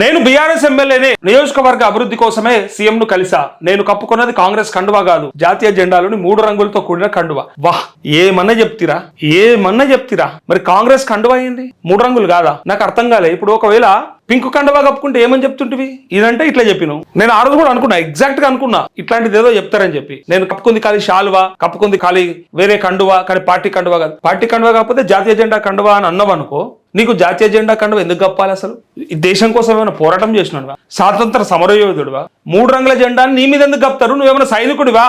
నేను బీఆర్ఎస్ ఎమ్మెల్యేనే. నియోజకవర్గ అభివృద్ధి కోసమే సీఎం ను కలిసా. నేను కప్పుకున్నది కాంగ్రెస్ కండువా కాదు. జాతీయ జెండాలోని మూడు రంగులతో కూడిన కండువా. వాహ్ ఏమన్నా చెప్తిరా? ఏమన్నా చెప్తిరా? మరి కాంగ్రెస్ కండువా అయింది మూడు రంగులు కాదా? నాకు అర్థం కాలే. ఇప్పుడు ఒకవేళ పింక్ కండువా కప్పుకుంటే ఏమని చెప్తుంటివి? ఇదంటే ఇట్లా చెప్పిను నేను ఆ రోజు కూడా అనుకున్నా ఎగ్జాక్ట్గా అనుకున్నా. ఇట్లాంటిది ఏదో చెప్తారని చెప్పి. నేను కప్పుకుంది ఖాళీ షాల్వా కప్పుకుంది ఖాళీ వేరే కండువా కానీ పార్టీ కండువా కాదు. పార్టీ కండువా కాకపోతే జాతీయ జెండా కండువా అని అన్నవనుకో నీకు జాతీయ జెండా కండవ ఎందుకు కప్పాలి అసలు? ఈ దేశం కోసం ఏమైనా పోరాటం చేసినాడువా? స్వాతంత్ర సమరయోధుడువా? మూడు రంగుల జెండాని నీ మీద ఎందుకు కప్తారు? నువ్వేమైనా సైనికుడివా?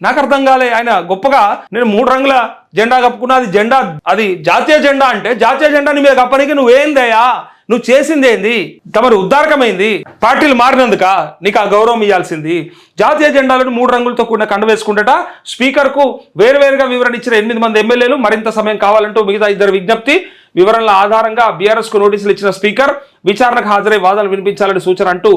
నాకు అర్థం కాలే. ఆయన గొప్పగా నేను మూడు రంగుల జెండా కప్పుకున్నా అది జెండా అది జాతీయ జెండా అంటే జాతీయ జెండా నీ మీద కప్పనికి నువ్వేందయ్యా నువ్వు చేసింది ఏంది? తమరు ఉద్దారకమైంది పార్టీలు మారినందుక? నీకు ఆ గౌరవం ఇవ్వాల్సింది జాతీయ జెండాలను మూడు రంగులతో కూడిన కండ వేసుకుంటట స్పీకర్కు వేరువేరుగా వివరణ ఇచ్చిన ఎనిమిది మంది ఎమ్మెల్యేలు మరింత సమయం కావాలంటూ మిగతా ఇద్దరు విజ్ఞప్తి. వివరణల ఆధారంగా బీఆర్ఎస్కు నోటీసులు ఇచ్చిన స్పీకర్ విచారణకు హాజరై వాదనలు వినిపించాలని సూచన అంటూ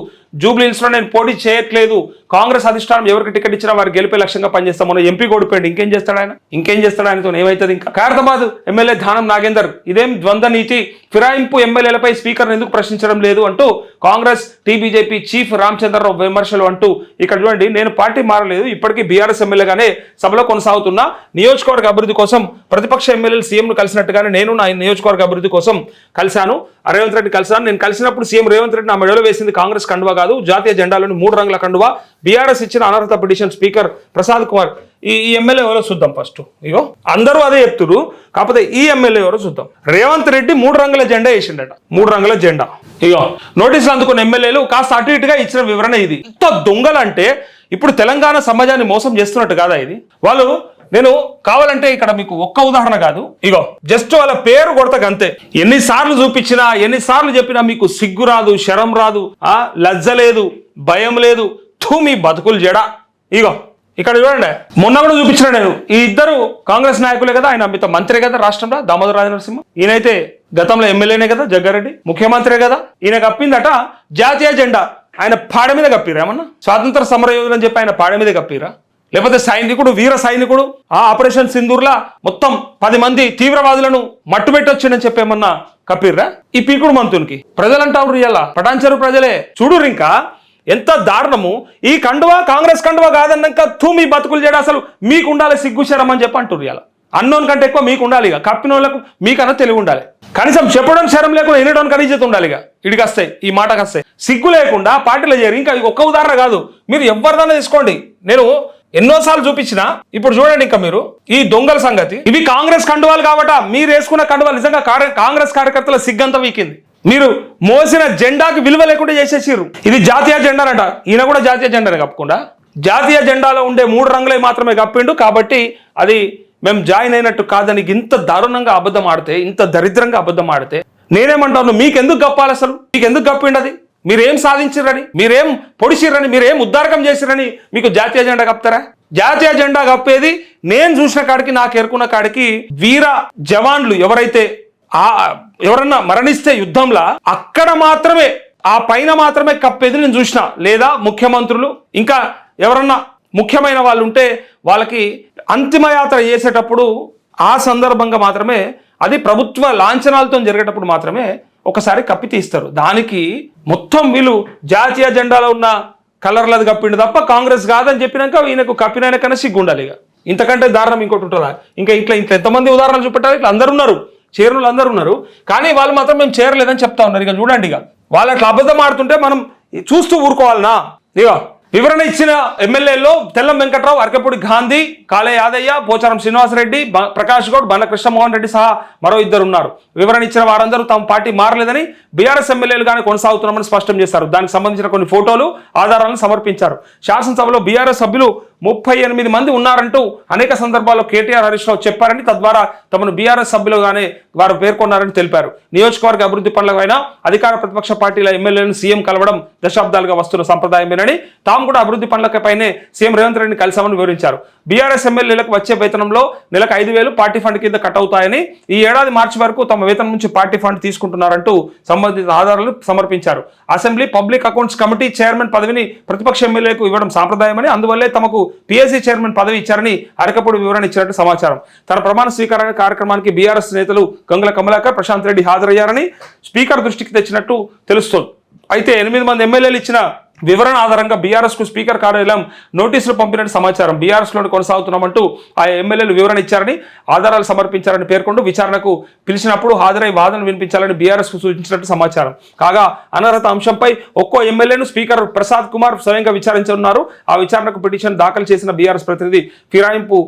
జూబ్లీహిల్స్లో నేను పోటీ చేయట్లేదు. కాంగ్రెస్ అధిష్టానం ఎవరికి టికెట్ ఇచ్చినా వారు గెలిపే లక్ష్యంగా పనిచేస్తామని ఎంపీ ఓడిపోయింది ఇంకేం చేస్తాడు ఆయన? ఇంకేం చేస్తాడు ఆయనతో? ఏమవుతుంది ఇంకా? ఖైరతాబాద్ ఎమ్మెల్యే ధానం నాగేందర్ ఇదేం ద్వంద్వ నీతి? ఫిరాయింపు ఎమ్మెల్యేలపై స్పీకర్ ఎందుకు ప్రశ్నించడం లేదు? అంటూ కాంగ్రెస్ టీబీజేపీ చీఫ్ రామచంద్రరావు విమర్శలు అంటూ ఇక్కడ చూడండి నేను పార్టీ మారలేదు. ఇప్పటికీ బీఆర్ఎస్ ఎమ్మెల్యేగానే సభలో కొనసాగుతున్నా. నియోజకవర్గ అభివృద్ధి కోసం ప్రతిపక్ష ఎమ్మెల్యేలు సీఎంను కలిసినట్టుగానే నేను నా నియోజకవర్గ అభివృద్ధి కోసం కలిశాను. రేవంత్ రెడ్డి కలిశాను. నేను కలిసినప్పుడు సీఎం రేవంత్ రెడ్డి నా మెడలో వేసింది కాంగ్రెస్ కండువా కాదు. జాతీయ జెండాలోని మూడు రంగుల కండువా. బీఆర్ఎస్ ఇచ్చిన అనర్హత పిటిషన్ స్పీకర్ ప్రసాద్ కుమార్. ఈ ఎమ్మెల్యే ఎవరో చూద్దాం ఫస్ట్. ఇగో అందరూ అదే చెప్తురు కాకపోతే ఈ ఎమ్మెల్యే ఎవరో చూద్దాం. రేవంత్ రెడ్డి మూడు రంగుల జెండా వేసిండట. మూడు రంగుల జెండా. ఇగో నోటీసులు అందుకున్న ఎమ్మెల్యేలు కాస్త అటు ఇటుగా ఇచ్చిన వివరణ ఇది. ఇంత దొంగలంటే ఇప్పుడు తెలంగాణ సమాజాన్ని మోసం చేస్తున్నట్టు కాదా ఇది? వాళ్ళు నేను కావాలంటే ఇక్కడ మీకు ఒక్క ఉదాహరణ కాదు. ఇగో జస్ట్ వాళ్ళ పేరు కొడతకు అంతే. ఎన్నిసార్లు చూపించినా ఎన్నిసార్లు చెప్పినా మీకు సిగ్గు రాదు శరం రాదు ఆ లజ్జ లేదు భయం లేదు తూ మీ బతుకులు జడ. ఇగో ఇక్కడ చూడండి. మొన్న కూడా చూపించిన నేను. ఈ ఇద్దరు కాంగ్రెస్ నాయకులే కదా ఆయన మిగతా మంత్రి కదా రాష్ట్రంలో దామోదర రాజనరసింహ. ఈయనైతే గతంలో ఎమ్మెల్యేనే కదా జగ్గారెడ్డి. ముఖ్యమంత్రి కదా. ఈయన కప్పిందట జాతీయ జెండా. ఆయన పాడ మీద కప్పిరా ఏమన్నా? స్వాతంత్ర సమర యోధులు అని చెప్పి ఆయన పాడ మీద కప్పిరా లేకపోతే సైనికుడు వీర సైనికుడు ఆ ఆపరేషన్ సింధూర్లా మొత్తం పది మంది తీవ్రవాదులను మట్టు పెట్టొచ్చిందని చెప్పేమన్నా కపీర్రా ఈ పీకుడు మంతునికి. ప్రజలంటారు ఇలా పటాన్చెరు ప్రజలే. చూడు ఇంకా ఎంత దారుణము. ఈ కండువా కాంగ్రెస్ కండువా కాదన్నాక తూ మీ బతుకులు చేయడం అసలు మీకు ఉండాలి సిగ్గుశరం అని చెప్పి అంటున్నారు ఇలా అన్నోన్ కంటే ఎక్కువ మీకు ఉండాలి ఇక. కప్పిన వాళ్ళకు మీకన్నా తెలివి ఉండాలి. కనీసం చెప్పడం శరం లేకుండా వినడం కనీసం ఉండాలి ఇక. ఇడికొస్తాయి ఈ మాటకు వస్తాయి సిగ్గు లేకుండా పార్టీలో చేరి ఇంకా ఇది ఒక్క ఉదాహరణ కాదు. మీరు ఎవరిదైనా తీసుకోండి. నేను ఎన్నోసార్లు చూపించిన ఇప్పుడు చూడండి ఇంకా మీరు ఈ దొంగల సంగతి. ఇవి కాంగ్రెస్ కండువాలు కాబట్ట మీరు వేసుకున్న కండువాలు నిజంగా కాంగ్రెస్ కార్యకర్తల సిగ్గంత వీకింది. మీరు మోసిన జెండాకి విలువ లేకుండా చేసేసిర్రు. ఇది జాతీయ జెండానంట. ఈయన కూడా జాతీయ జెండానే కప్పకుండా. జాతీయ జెండాలో ఉండే మూడు రంగులే మాత్రమే కప్పిండు. కాబట్టి అది మేము జాయిన్ అయినట్టు కాదని ఇంత దారుణంగా అబద్ధం ఆడితే ఇంత దరిద్రంగా అబద్ధం ఆడితే నేనేమంటాను మీకు ఎందుకు కప్పాలి అసలు? మీకు ఎందుకు అది మీరేం సాధించిర్రని? మీరేం పొడిచిర్రని? మీరేం ఉద్దారకం చేసిరని మీకు జాతీయ జెండా కప్తారా జాతీయ జెండా కప్పేది నేను చూసిన కాడికి నాకు ఎరుకున్న కాడికి వీర జవాన్లు ఎవరైతే ఆ ఎవరన్నా మరణిస్తే యుద్ధంలో అక్కడ మాత్రమే ఆ పైన మాత్రమే కప్పేది నేను చూసిన. లేదా ముఖ్యమంత్రులు ఇంకా ఎవరన్నా ముఖ్యమైన వాళ్ళు ఉంటే వాళ్ళకి అంతిమయాత్ర చేసేటప్పుడు ఆ సందర్భంగా మాత్రమే అది ప్రభుత్వ లాంఛనాలతో జరిగేటప్పుడు మాత్రమే ఒకసారి కప్పి తీస్తారు. దానికి మొత్తం వీళ్ళు జాతీయ జెండాలో ఉన్న కలర్లది కప్పిండు తప్ప కాంగ్రెస్ కాదని చెప్పినాక ఈయనకు కప్పినైనా కన్నా సిగ్గు ఉండాలి ఇక. ఇంతకంటే దారుణం ఇంకోటి ఉంటుందా? ఇంకా ఇట్లా ఇంట్లో ఎంతమంది ఉదాహరణలు చూపెట్టాలి? ఇట్లా అందరు ఉన్నారు. చేరులు అందరు ఉన్నారు. కానీ వాళ్ళు మాత్రం మేము చేరలేదని చెప్తా ఉన్నారు. ఇక చూడండి ఇక. వాళ్ళు అట్లా అబద్ధం ఆడుతుంటే మనం చూస్తూ ఊరుకోవాలనా? ఇక. వివరణ ఇచ్చిన ఎమ్మెల్యేలో తెల్లం వెంకట్రావు అరకపూడి గాంధీ కాళే యాదయ్య పోచారం శ్రీనివాసరెడ్డి ప్రకాష్ గౌడ్ బండ్ల కృష్ణమోహన్ రెడ్డి సహా మరో ఇద్దరు ఉన్నారు వివరణ ఇచ్చిన వారందరూ తమ పార్టీ మారలేదని బీఆర్ఎస్ ఎమ్మెల్యేలుగానే కొనసాగుతున్నామని స్పష్టం చేశారు. దానికి సంబంధించిన కొన్ని ఫోటోలు ఆధారాలను సమర్పించారు. శాసనసభలో బీఆర్ఎస్ సభ్యులు ముప్పై ఎనిమిది మంది ఉన్నారంటూ అనేక సందర్భాల్లో కేటీఆర్ హరీష్ రావు చెప్పారని తద్వారా తమను బీఆర్ఎస్ సభ్యులుగానే వారు పేర్కొన్నారని తెలిపారు. నియోజకవర్గ అభివృద్ధి పనులపైన అధికార ప్రతిపక్ష పార్టీల ఎమ్మెల్యేలను సీఎం కలవడం దశాబ్దాలుగా వస్తున్న సంప్రదాయమేనని తాము కూడా అభివృద్ధి పనులపైనే సీఎం రేవంత్ రెడ్డిని కలిసామని వివరించారు. బీఆర్ఎస్ ఎమ్మెల్యేలకు వచ్చే వేతనంలో నెలకు ఐదు వేలు పార్టీ ఫండ్ కింద కట్ అవుతాయని ఈ ఏడాది మార్చి వరకు తమ వేతనం నుంచి పార్టీ ఫండ్ తీసుకుంటున్నారంటూ సంబంధిత ఆధారాలు సమర్పించారు. Assembly public accounts committee chairman పదవిని ప్రతిపక్ష ఎమ్మెల్యేకు ఇవ్వడం సాంప్రదాయమని అందువల్లే తమకు పిఎస్సీ చైర్మన్ పదవి ఇచ్చారని అరకపూడి వివరణ ఇచ్చినట్టు సమాచారం. తన ప్రమాణ స్వీకార కార్యక్రమానికి బీఆర్ఎస్ నేతలు గంగుల కమలాకర్ ప్రశాంత్ రెడ్డి హాజరయ్యారని స్పీకర్ దృష్టికి తెచ్చినట్టు తెలుస్తోంది. అయితే ఎనిమిది మంది ఎమ్మెల్యేలు ఇచ్చిన వివరణ ఆధారంగా బీఆర్ఎస్కు స్పీకర్ కార్యాలయం నోటీసులు పంపినట్టు సమాచారం. బీఆర్ఎస్లోని కొనసాగుతున్నామంటూ ఆ ఎమ్మెల్యేలు వివరణ ఇచ్చారని ఆధారాలు సమర్పించారని పేర్కొంటూ విచారణకు పిలిచినప్పుడు హాజరై వాదన వినిపించాలని బీఆర్ఎస్కు సూచించినట్టు సమాచారం. కాగా అనర్హత అంశంపై ఒక్కో ఎమ్మెల్యేను స్పీకర్ ప్రసాద్ కుమార్ స్వయంగా విచారించనున్నారు. ఆ విచారణకు పిటిషన్ దాఖలు చేసిన బీఆర్ఎస్ ప్రతినిధి ఫిరాయింపు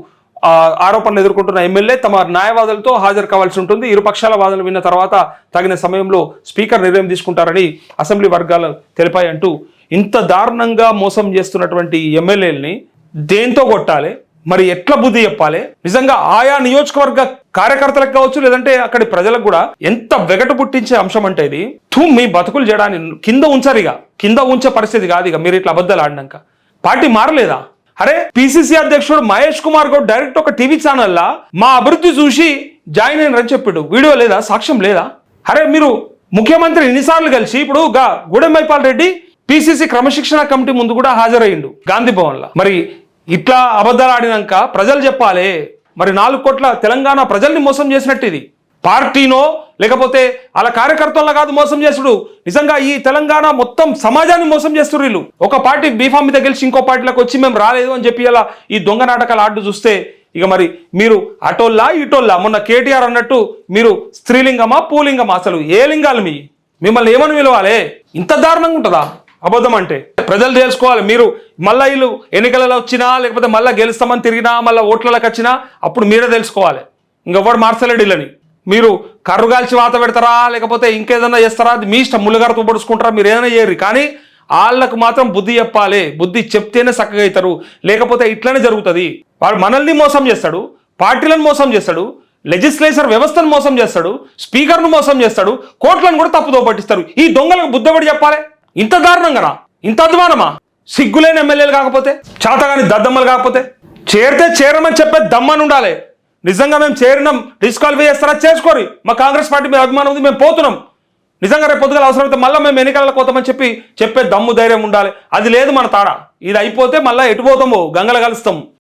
ఆరోపణలు ఎదుర్కొంటున్న ఎమ్మెల్యే తమ న్యాయవాదులతో హాజరు కావాల్సి ఉంటుంది. ఇరు పక్షాల వాదనలు విన్న తర్వాత తగిన సమయంలో స్పీకర్ నిర్ణయం తీసుకుంటారని అసెంబ్లీ వర్గాలు తెలిపాయి అంటూ ఇంత దారుణంగా మోసం చేస్తున్నటువంటి ఎమ్మెల్యేలని దేంతో కొట్టాలి? మరి ఎట్లా బుద్ధి చెప్పాలి? నిజంగా ఆయా నియోజకవర్గ కార్యకర్తలకు కావచ్చు లేదంటే అక్కడి ప్రజలకు కూడా ఎంత వెగటు పుట్టించే అంశం అంటే ఇది. తూ మీ బతుకులు చేయడాన్ని కింద ఉంచరిగా ఇక. కింద ఉంచే పరిస్థితి కాదు ఇక. మీరు ఇట్లా అబద్ధాలు ఆడినాక. పార్టీ మారలేదా? అరే పిసిసి అధ్యక్షుడు మహేష్ కుమార్ గౌడ్ డైరెక్ట్ ఒక టీవీ ఛానల్లా మా అభివృద్ధి చూసి జాయిన్ అయినని చెప్పాడు. వీడియో లేదా? సాక్ష్యం లేదా? అరే మీరు ముఖ్యమంత్రి ఎన్నిసార్లు కలిసి ఇప్పుడు గా గూడెం రెడ్డి పిసిసి క్రమశిక్షణ కమిటీ ముందు కూడా హాజరయ్యిండు గాంధీ భవన్లో. మరి ఇట్లా అబద్ధాలు ఆడినాక ప్రజలు చెప్పాలి. మరి నాలుగు కోట్ల తెలంగాణ ప్రజల్ని మోసం చేసినట్టు ఇది. పార్టీనో లేకపోతే అలా కార్యకర్తల్లో కాదు మోసం చేసుడు. నిజంగా ఈ తెలంగాణ మొత్తం సమాజాన్ని మోసం చేస్తున్నారు వీళ్ళు. ఒక పార్టీ బీఫామ్ మీద గెలిచి ఇంకో పార్టీలకు వచ్చి మేము రాలేదు అని చెప్పి అలా ఈ దొంగ నాటకాలు ఆడు చూస్తే ఇక మరి మీరు అటోల్లా ఇటోల్లా? మొన్న కేటీఆర్ అన్నట్టు మీరు స్త్రీలింగమా పూలింగమా? అసలు ఏ లింగాలు మీ? మిమ్మల్ని ఏమని పిలవాలి? ఇంత దారుణంగా ఉంటుందా? అబద్ధం అంటే. ప్రజలు తెలుసుకోవాలి మీరు మళ్ళీ వీళ్ళు ఎన్నికలలో వచ్చినా లేకపోతే మళ్ళీ గెలుస్తామని తిరిగినా మళ్ళీ ఓట్లలోకి వచ్చినా అప్పుడు మీరే తెలుసుకోవాలి. ఇంకెవ్వడు మార్చలేడు వీళ్ళని. మీరు కర్రు కాల్చి వాత పెడతారా లేకపోతే ఇంకేదన్నా చేస్తారా అది మీ ఇష్టం. ముళ్ళగారితో పొడుచుకుంటారా మీరు ఏదైనా చేయరు. కానీ వాళ్ళకు మాత్రం బుద్ధి చెప్పాలి. బుద్ధి చెప్తేనే చక్కగా అవుతారు. లేకపోతే ఇట్లనే జరుగుతుంది. వాడు మనల్ని మోసం చేస్తాడు పార్టీలను మోసం చేస్తాడు లెజిస్లేచర్ వ్యవస్థను మోసం చేస్తాడు స్పీకర్ను మోసం చేస్తాడు కోర్టులను కూడా తప్పుదో పట్టిస్తారు. ఈ దొంగలకు బుద్ధపడి చెప్పాలి? ఇంత దారుణంగా ఇంత అధ్వానమా? సిగ్గులేని ఎమ్మెల్యేలు కాకపోతే చాతగాని దద్దమ్మలు కాకపోతే చేరితే చేరమని చెప్పే దమ్మని ఉండాలి. నిజంగా మేము చేరినాం డిస్క్వాలిఫై చేస్తారా చేసుకోరి. మా కాంగ్రెస్ పార్టీ మీద అభిమానం ఉంది మేము పోతున్నాం. నిజంగా రేపు పొద్దుగల అవసరమైతే మళ్ళీ మేము ఎన్నికలకు పోతామని చెప్పి చెప్పే దమ్ము ధైర్యం ఉండాలి. అది లేదు మన తాడ. ఇది అయిపోతే మళ్ళీ ఎటు పోతామో గంగలు కలుస్తాం.